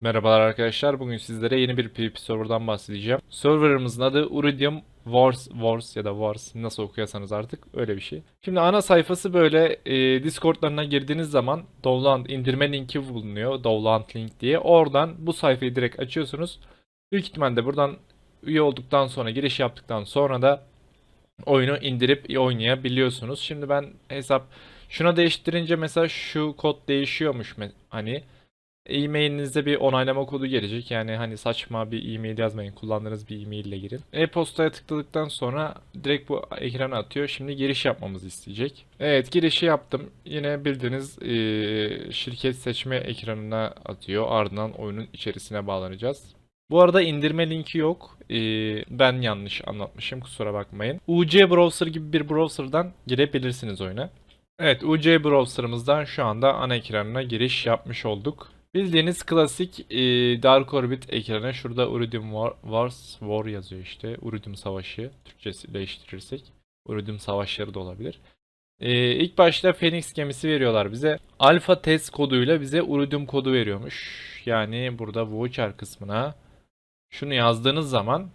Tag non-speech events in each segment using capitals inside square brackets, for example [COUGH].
Merhabalar arkadaşlar. Bugün sizlere yeni bir PvP serverdan bahsedeceğim. Serverımızın adı Uridium Wars, Wars ya da Wars nasıl okuyorsanız artık öyle bir şey. Şimdi ana sayfası böyle e, Discord'larına girdiğiniz zaman Dovland indirme linki bulunuyor. Dovland link diye. Oradan bu sayfayı direkt açıyorsunuz. Büyük ihtimalle buradan üye olduktan sonra giriş yaptıktan sonra da oyunu indirip oynayabiliyorsunuz. Şimdi ben hesap şuna değiştirince mesela şu kod değişiyormuş hani e-mailinize bir onaylama kodu gelecek. Yani hani saçma bir e-mail yazmayın. Kullandığınız bir e-mail ile girin. E-postaya tıkladıktan sonra direkt bu ekrana atıyor. Şimdi giriş yapmamızı isteyecek. Evet girişi yaptım. Yine bildiğiniz e, şirket seçme ekranına atıyor. Ardından oyunun içerisine bağlanacağız. Bu arada indirme linki yok. E, ben yanlış anlatmışım. Kusura bakmayın. UC Browser gibi bir browser'dan girebilirsiniz oyuna. Evet, UC browser'ımızdan şu anda ana ekranına giriş yapmış olduk. Bildiğiniz klasik e, Dark Orbit ekranı. Şurada Uridium War, Wars War yazıyor işte. Uridium Savaşı. Türkçesileştirirsek. Uridium Savaşları da olabilir. E, ilk başta Phoenix gemisi veriyorlar bize. Alpha test koduyla bize Uridium kodu veriyormuş. Yani burada voucher kısmına şunu yazdığınız zaman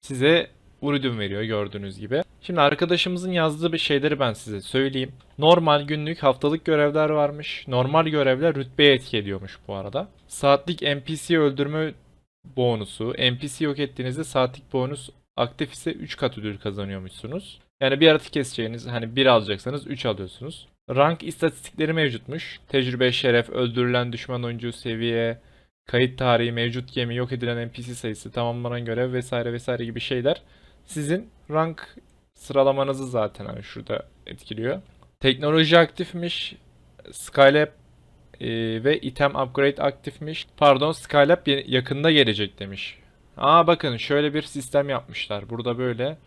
size Uridium veriyor gördüğünüz gibi. Şimdi arkadaşımızın yazdığı bir şeyleri ben size söyleyeyim. Normal günlük haftalık görevler varmış. Normal görevler rütbeye etki ediyormuş bu arada. Saatlik NPC öldürme bonusu. NPC yok ettiğinizde saatlik bonus aktif ise 3 kat ödül kazanıyormuşsunuz. Yani bir yaratık keseceğiniz hani 1 alacaksanız 3 alıyorsunuz. Rank istatistikleri mevcutmuş. Tecrübe, şeref, öldürülen düşman oyuncu seviye, kayıt tarihi, mevcut gemi, yok edilen NPC sayısı, tamamlanan görev vesaire vesaire gibi şeyler sizin rank sıralamanızı zaten hani şurada etkiliyor. Teknoloji aktifmiş. Skylab e, ve item upgrade aktifmiş. Pardon Skylab yakında gelecek demiş. Aa bakın şöyle bir sistem yapmışlar. Burada böyle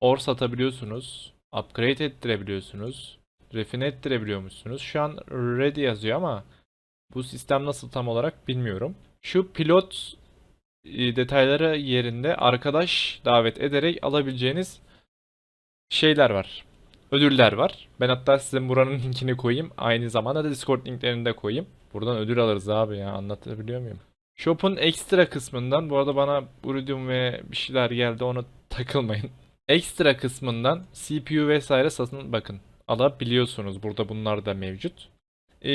or satabiliyorsunuz. Upgrade ettirebiliyorsunuz. Refine ettirebiliyormuşsunuz. Şu an ready yazıyor ama bu sistem nasıl tam olarak bilmiyorum. Şu pilot detayları yerinde arkadaş davet ederek alabileceğiniz şeyler var. Ödüller var. Ben hatta size buranın [LAUGHS] linkini koyayım. Aynı zamanda da Discord linklerini de koyayım. Buradan ödül alırız abi ya. Anlatabiliyor muyum? Shop'un ekstra kısmından bu arada bana Uridium ve bir şeyler geldi ona takılmayın. [LAUGHS] Ekstra kısmından CPU vesaire satın bakın alabiliyorsunuz. Burada bunlar da mevcut. Ee,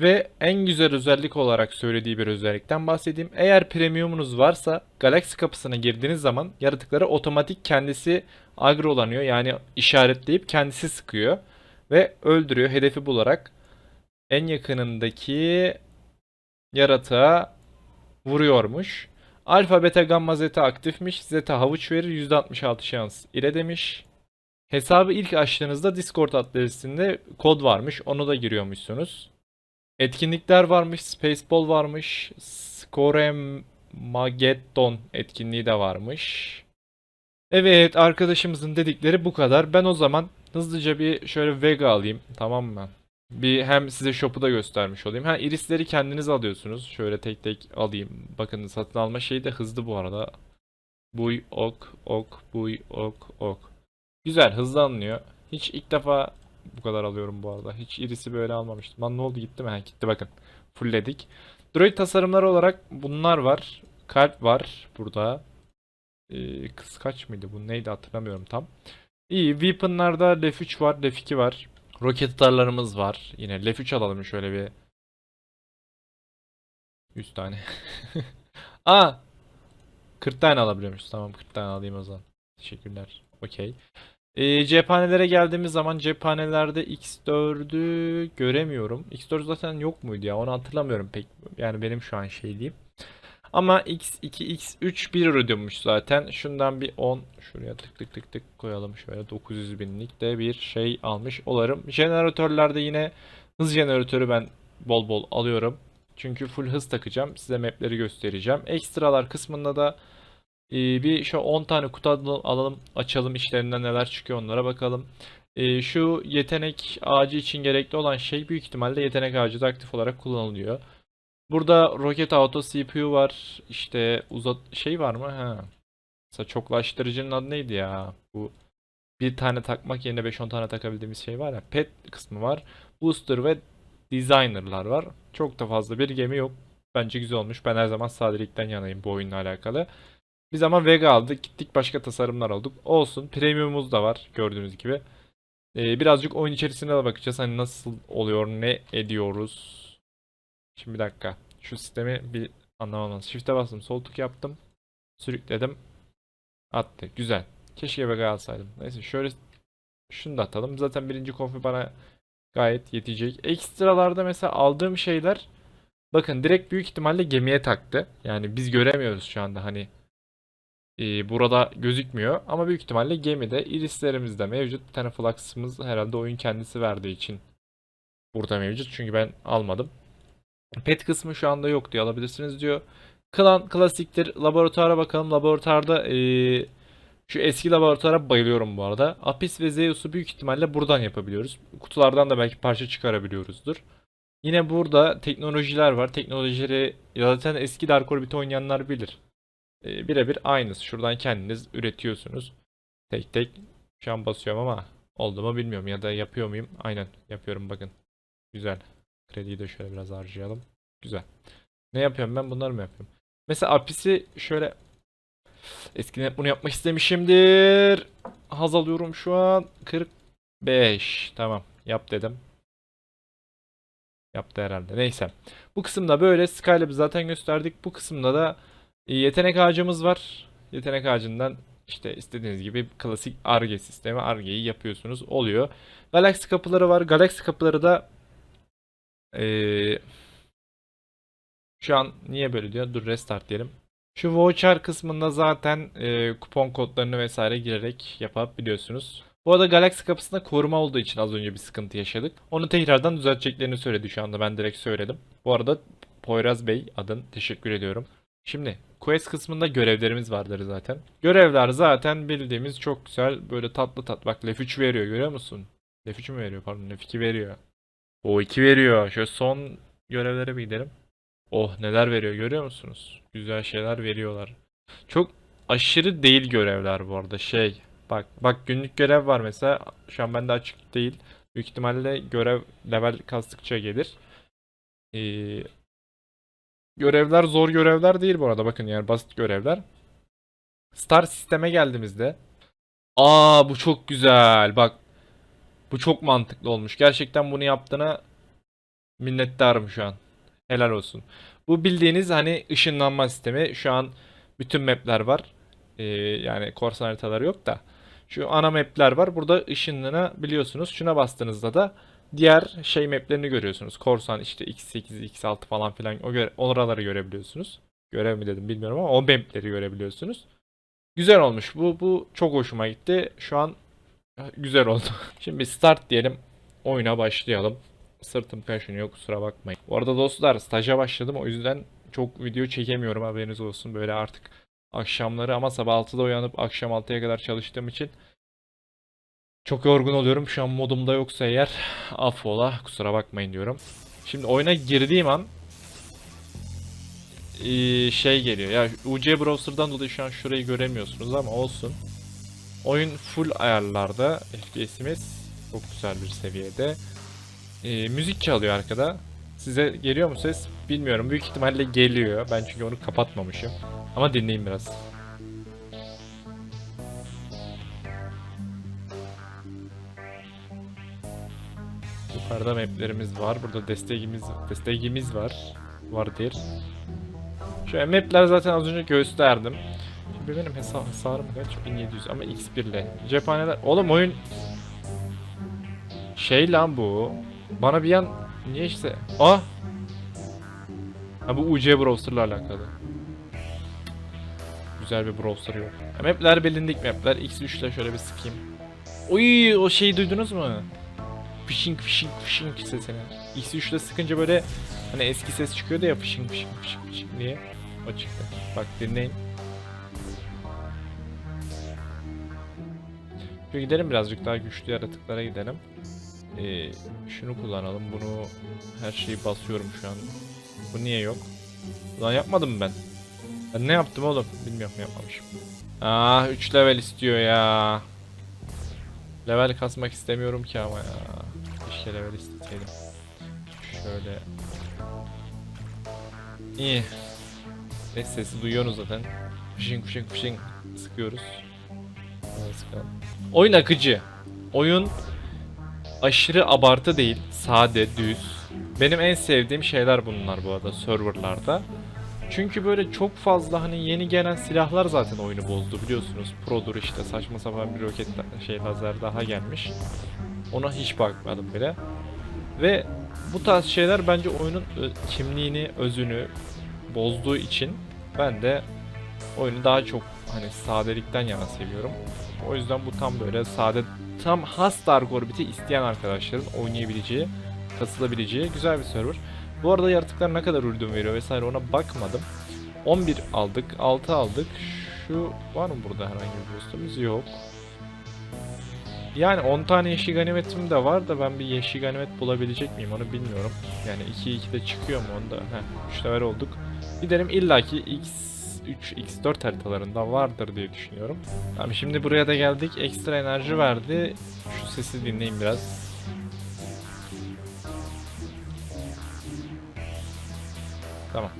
ve en güzel özellik olarak söylediği bir özellikten bahsedeyim. Eğer premiumunuz varsa Galaxy kapısına girdiğiniz zaman yaratıkları otomatik kendisi agrolanıyor. Yani işaretleyip kendisi sıkıyor ve öldürüyor hedefi bularak en yakınındaki yaratığa vuruyormuş. Alfa, beta, gamma, zeta aktifmiş. Zeta havuç verir %66 şans ile demiş. Hesabı ilk açtığınızda Discord adresinde kod varmış. Onu da giriyormuşsunuz. Etkinlikler varmış. Spaceball varmış. Scoremageddon etkinliği de varmış. Evet arkadaşımızın dedikleri bu kadar. Ben o zaman hızlıca bir şöyle Vega alayım. Tamam mı? Bir hem size shop'u da göstermiş olayım. Ha irisleri kendiniz alıyorsunuz. Şöyle tek tek alayım. Bakın satın alma şeyi de hızlı bu arada. Buy ok ok buy ok ok. Güzel hızlı alınıyor. Hiç ilk defa bu kadar alıyorum bu arada. Hiç irisi böyle almamıştım. Lan ne oldu gitti mi? Ha gitti bakın. Fullledik. Droid tasarımları olarak bunlar var. Kalp var burada. Ee, kıskaç mıydı bu? Neydi hatırlamıyorum tam. İyi. Weapon'larda Lef 3 var. Lef 2 var. Roket atarlarımız var. Yine Lef 3 alalım şöyle bir. 100 tane. [LAUGHS] Aa! 40 tane alabiliyormuş. Tamam 40 tane alayım o zaman. Teşekkürler. Okey. Ee, cephanelere geldiğimiz zaman cephanelerde X4'ü göremiyorum. X4 zaten yok muydu ya? Onu hatırlamıyorum pek. Yani benim şu an şey diyeyim. Ama X2, X3 bir ürünmüş zaten. Şundan bir 10 şuraya tık tık tık tık koyalım şöyle 900 binlik de bir şey almış olarım. Jeneratörlerde yine hız jeneratörü ben bol bol alıyorum. Çünkü full hız takacağım. Size mapleri göstereceğim. Ekstralar kısmında da ee, bir şu 10 tane kutu alalım, açalım işlerinden neler çıkıyor onlara bakalım. Ee, şu yetenek ağacı için gerekli olan şey büyük ihtimalle yetenek ağacı da aktif olarak kullanılıyor. Burada Rocket Auto CPU var. İşte uzat şey var mı? Ha. Mesela çoklaştırıcının adı neydi ya? Bu bir tane takmak yerine 5-10 tane takabildiğimiz şey var ya. Pet kısmı var. Booster ve Designer'lar var. Çok da fazla bir gemi yok. Bence güzel olmuş. Ben her zaman sadelikten yanayım bu oyunla alakalı. Biz ama Vega aldık. Gittik başka tasarımlar aldık. Olsun. Premium'umuz da var gördüğünüz gibi. Ee, birazcık oyun içerisine de bakacağız. Hani nasıl oluyor, ne ediyoruz. Şimdi bir dakika. Şu sistemi bir anlamam. Shift'e bastım. Sol tık yaptım. Sürükledim. Attı. Güzel. Keşke Vega alsaydım. Neyse şöyle şunu da atalım. Zaten birinci konfi bana gayet yetecek. Ekstralarda mesela aldığım şeyler bakın direkt büyük ihtimalle gemiye taktı. Yani biz göremiyoruz şu anda hani e, burada gözükmüyor ama büyük ihtimalle gemide irislerimiz de mevcut. Bir tane flux'ımız herhalde oyun kendisi verdiği için burada mevcut. Çünkü ben almadım. Pet kısmı şu anda yok diyor. Alabilirsiniz diyor. Klan klasiktir. Laboratuvara bakalım. Laboratuvarda eee, şu eski laboratuvara bayılıyorum bu arada. Apis ve Zeus'u büyük ihtimalle buradan yapabiliyoruz. Kutulardan da belki parça çıkarabiliyoruzdur. Yine burada teknolojiler var. Teknolojileri zaten eski Dark Orbit oynayanlar bilir. Eee, birebir aynısı. Şuradan kendiniz üretiyorsunuz. Tek tek şu an basıyorum ama oldu mu bilmiyorum ya da yapıyor muyum? Aynen yapıyorum bakın. Güzel. Krediyi de şöyle biraz harcayalım. Güzel. Ne yapıyorum ben? Bunları mı yapıyorum? Mesela Apis'i şöyle eskiden bunu yapmak istemişimdir. Haz alıyorum şu an. 45. Tamam. Yap dedim. Yaptı herhalde. Neyse. Bu kısımda böyle Skylab'ı zaten gösterdik. Bu kısımda da yetenek ağacımız var. Yetenek ağacından işte istediğiniz gibi klasik Arge sistemi Arge'yi yapıyorsunuz. Oluyor. Galaxy kapıları var. Galaxy kapıları da ee, şu an niye böyle diyor? Dur restart diyelim. Şu voucher kısmında zaten e, kupon kodlarını vesaire girerek yapabiliyorsunuz. Bu arada Galaxy kapısında koruma olduğu için az önce bir sıkıntı yaşadık. Onu tekrardan düzelteceklerini söyledi şu anda. Ben direkt söyledim. Bu arada Poyraz Bey adın teşekkür ediyorum. Şimdi quest kısmında görevlerimiz vardır zaten. Görevler zaten bildiğimiz çok güzel böyle tatlı tat. Bak Lef 3 veriyor görüyor musun? Lef 3 mü veriyor pardon Lef 2 veriyor. O 2 veriyor. Şöyle son görevlere bir gidelim. Oh neler veriyor görüyor musunuz? Güzel şeyler veriyorlar. Çok aşırı değil görevler bu arada. Şey bak bak günlük görev var mesela. Şu an bende açık değil. Büyük ihtimalle görev level kastıkça gelir. Ee, görevler zor görevler değil bu arada. Bakın yani basit görevler. Star sisteme geldiğimizde Aa bu çok güzel. Bak bu çok mantıklı olmuş. Gerçekten bunu yaptığına minnettarım şu an. Helal olsun. Bu bildiğiniz hani ışınlanma sistemi. Şu an bütün map'ler var. Ee, yani korsan haritaları yok da. Şu ana map'ler var. Burada ışınlanabiliyorsunuz. Şuna bastığınızda da diğer şey map'lerini görüyorsunuz. Korsan işte X8, X6 falan filan o göre oraları görebiliyorsunuz. Görev mi dedim bilmiyorum ama o map'leri görebiliyorsunuz. Güzel olmuş. Bu bu çok hoşuma gitti. Şu an Güzel oldu. [LAUGHS] Şimdi start diyelim. Oyuna başlayalım. Sırtım kaşınıyor kusura bakmayın. Bu arada dostlar staja başladım o yüzden çok video çekemiyorum haberiniz olsun. Böyle artık akşamları ama sabah 6'da uyanıp akşam 6'ya kadar çalıştığım için çok yorgun oluyorum. Şu an modumda yoksa eğer affola kusura bakmayın diyorum. Şimdi oyuna girdiğim an eee, şey geliyor. Ya UC browser'dan dolayı şu an şurayı göremiyorsunuz ama olsun. Oyun full ayarlarda. FPS'imiz çok güzel bir seviyede. Ee, müzik çalıyor arkada. Size geliyor mu ses? Bilmiyorum. Büyük ihtimalle geliyor. Ben çünkü onu kapatmamışım. Ama dinleyin biraz. Yukarıda maplerimiz var. Burada destekimiz destekimiz var. Vardır. Şu mapler zaten az önce gösterdim. Şimdi benim hesap hasarım kaç? 1700 ama X1 ile. Cephaneler. Oğlum oyun şey lan bu. Bana bir an niye işte ah Ha bu UC browser'la alakalı. Güzel bir browser yok. Mapler bilindik mapler. X3 ile şöyle bir sıkayım. Oy o şeyi duydunuz mu? Fishing fishing fishing sesini. X3 ile sıkınca böyle hani eski ses çıkıyordu ya fishing fishing fishing fishing diye. O çıktı. Bak dinleyin. Şöyle gidelim birazcık daha güçlü yaratıklara gidelim. Ee, şunu kullanalım. Bunu her şeyi basıyorum şu an. Bu niye yok? Lan yapmadım ben? Ben ne yaptım oğlum? Bilmiyorum yapmamışım. Ah 3 level istiyor ya. Level kasmak istemiyorum ki ama ya. Keşke level isteseydim. Şöyle. İyi. Ses sesi duyuyorsunuz zaten. Fışing fışing fışing sıkıyoruz. Sıkalım. Oyun akıcı. Oyun aşırı abartı değil. Sade, düz. Benim en sevdiğim şeyler bunlar bu arada serverlarda. Çünkü böyle çok fazla hani yeni gelen silahlar zaten oyunu bozdu biliyorsunuz. Pro'dur işte saçma sapan bir roket şey lazer daha gelmiş. Ona hiç bakmadım bile. Ve bu tarz şeyler bence oyunun ö- kimliğini, özünü bozduğu için ben de oyunu daha çok hani sadelikten yana seviyorum. O yüzden bu tam böyle sade, tam has Dark Orbit'i isteyen arkadaşların oynayabileceği, kasılabileceği güzel bir server. Bu arada yaratıklar ne kadar ürün veriyor vesaire ona bakmadım. 11 aldık, 6 aldık. Şu var mı burada herhangi bir boost'umuz? Yok. Yani 10 tane yeşil ganimetim de var da ben bir yeşil ganimet bulabilecek miyim onu bilmiyorum. Yani 2 de çıkıyor mu onu da. Heh 3 level olduk. Gidelim illaki X3, X4 haritalarında vardır diye düşünüyorum. Tamam şimdi buraya da geldik. Ekstra enerji verdi. Şu sesi dinleyin biraz. Tamam.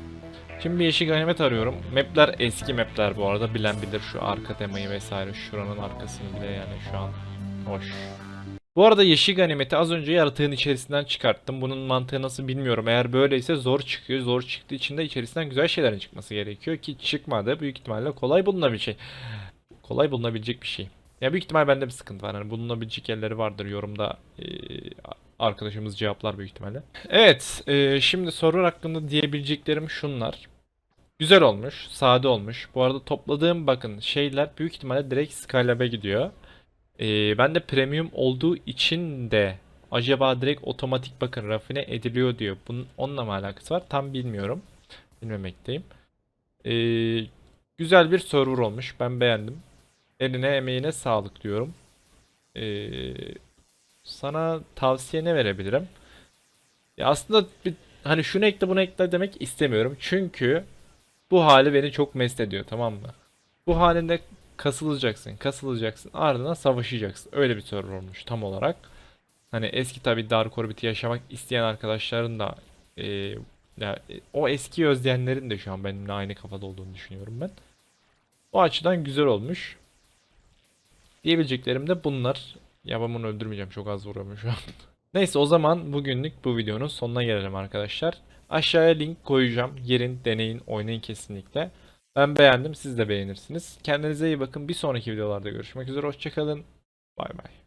Şimdi bir yeşil ganimet arıyorum. Map'ler eski map'ler bu arada. Bilen bilir şu arka temayı vesaire. Şuranın arkasını bile yani şu an hoş. Bu arada yeşil ganimeti az önce yaratığın içerisinden çıkarttım. Bunun mantığı nasıl bilmiyorum. Eğer böyleyse zor çıkıyor. Zor çıktığı için de içerisinden güzel şeylerin çıkması gerekiyor ki çıkmadı. Büyük ihtimalle kolay bulunabilecek. Kolay bulunabilecek bir şey. Ya büyük ihtimal bende bir sıkıntı var. Hani bulunabilecek yerleri vardır. Yorumda eee, arkadaşımız cevaplar büyük ihtimalle. Evet, eee, şimdi soru hakkında diyebileceklerim şunlar. Güzel olmuş, sade olmuş. Bu arada topladığım bakın şeyler büyük ihtimalle direkt Skylab'e gidiyor. Ee, ben de premium olduğu için de acaba direkt otomatik bakın rafine ediliyor diyor. Bunun onunla mı alakası var? Tam bilmiyorum. Bilmemekteyim. Ee, güzel bir server olmuş. Ben beğendim. Eline emeğine sağlık diyorum. Ee, sana tavsiye ne verebilirim? Ya aslında bir, hani şunu ekle bunu ekle demek istemiyorum. Çünkü bu hali beni çok mest ediyor tamam mı? Bu halinde kasılacaksın, kasılacaksın, ardından savaşacaksın. Öyle bir server olmuş tam olarak. Hani eski tabi Dark Orbit'i yaşamak isteyen arkadaşların da e, ya, e, o eski özleyenlerin de şu an benimle aynı kafada olduğunu düşünüyorum ben. O açıdan güzel olmuş. Diyebileceklerim de bunlar. Ya ben bunu öldürmeyeceğim çok az vuruyorum şu an. [LAUGHS] Neyse o zaman bugünlük bu videonun sonuna gelelim arkadaşlar. Aşağıya link koyacağım. Girin, deneyin, oynayın kesinlikle. Ben beğendim, siz de beğenirsiniz. Kendinize iyi bakın. Bir sonraki videolarda görüşmek üzere. Hoşçakalın. Bay bay.